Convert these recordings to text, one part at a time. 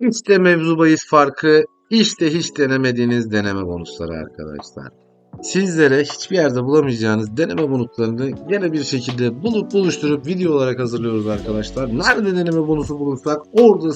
İşte mevzu bahis farkı, işte hiç denemediğiniz deneme bonusları arkadaşlar. Sizlere hiçbir yerde bulamayacağınız deneme bonuslarını gene bir şekilde bulup buluşturup video olarak hazırlıyoruz arkadaşlar. Nerede deneme bonusu bulursak orada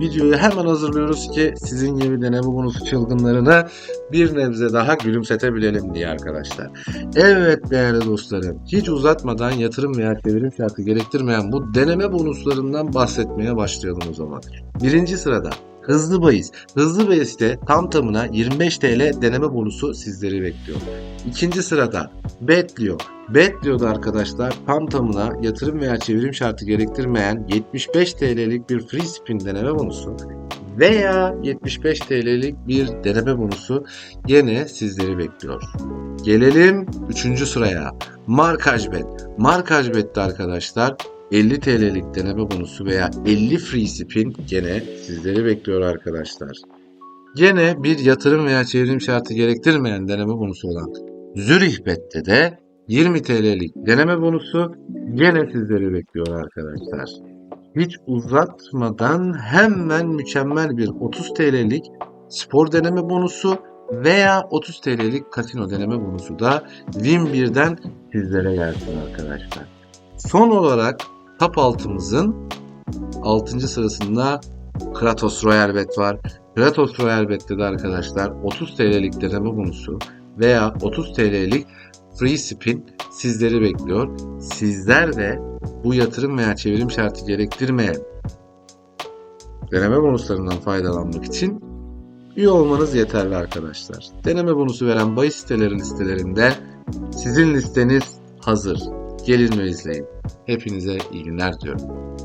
videoyu hemen hazırlıyoruz ki sizin gibi deneme bonusu çılgınlarına bir nebze daha gülümsetebilelim diye arkadaşlar. Evet değerli dostlarım, hiç uzatmadan yatırım veya çevirim şartı gerektirmeyen bu deneme bonuslarından bahsetmeye başlayalım o zaman. Birinci sırada Hızlı bahis. Hızlı bahiste tam tamına 25 TL deneme bonusu sizleri bekliyor. İkinci sırada Betlio. Betlio'da arkadaşlar tam tamına yatırım veya çevirim şartı gerektirmeyen 75 TL'lik bir free spin deneme bonusu veya 75 TL'lik bir deneme bonusu yine sizleri bekliyor. Gelelim 3. sıraya. Markaj Bet. Markaj Bet'te arkadaşlar 50 TL'lik deneme bonusu veya 50 free spin gene sizleri bekliyor arkadaşlar. Gene bir yatırım veya çevrim şartı gerektirmeyen deneme bonusu olan Zürih Bet'te de 20 TL'lik deneme bonusu gene sizleri bekliyor arkadaşlar. Hiç uzatmadan hemen mükemmel bir 30 TL'lik spor deneme bonusu veya 30 TL'lik kasino deneme bonusu da Win 1'den sizlere gelsin arkadaşlar. Son olarak top altımızın 6. sırasında Kratos Royal Bet var. Kratos Royal Bet'te de arkadaşlar 30 TL'lik deneme bonusu veya 30 TL'lik free spin sizleri bekliyor. Sizler de bu yatırım veya çevirim şartı gerektirmeyen deneme bonuslarından faydalanmak için üye olmanız yeterli arkadaşlar. Deneme bonusu veren bahis siteleri listelerinde sizin listeniz hazır. Gelin ve izleyin. Hepinize iyi günler diliyorum.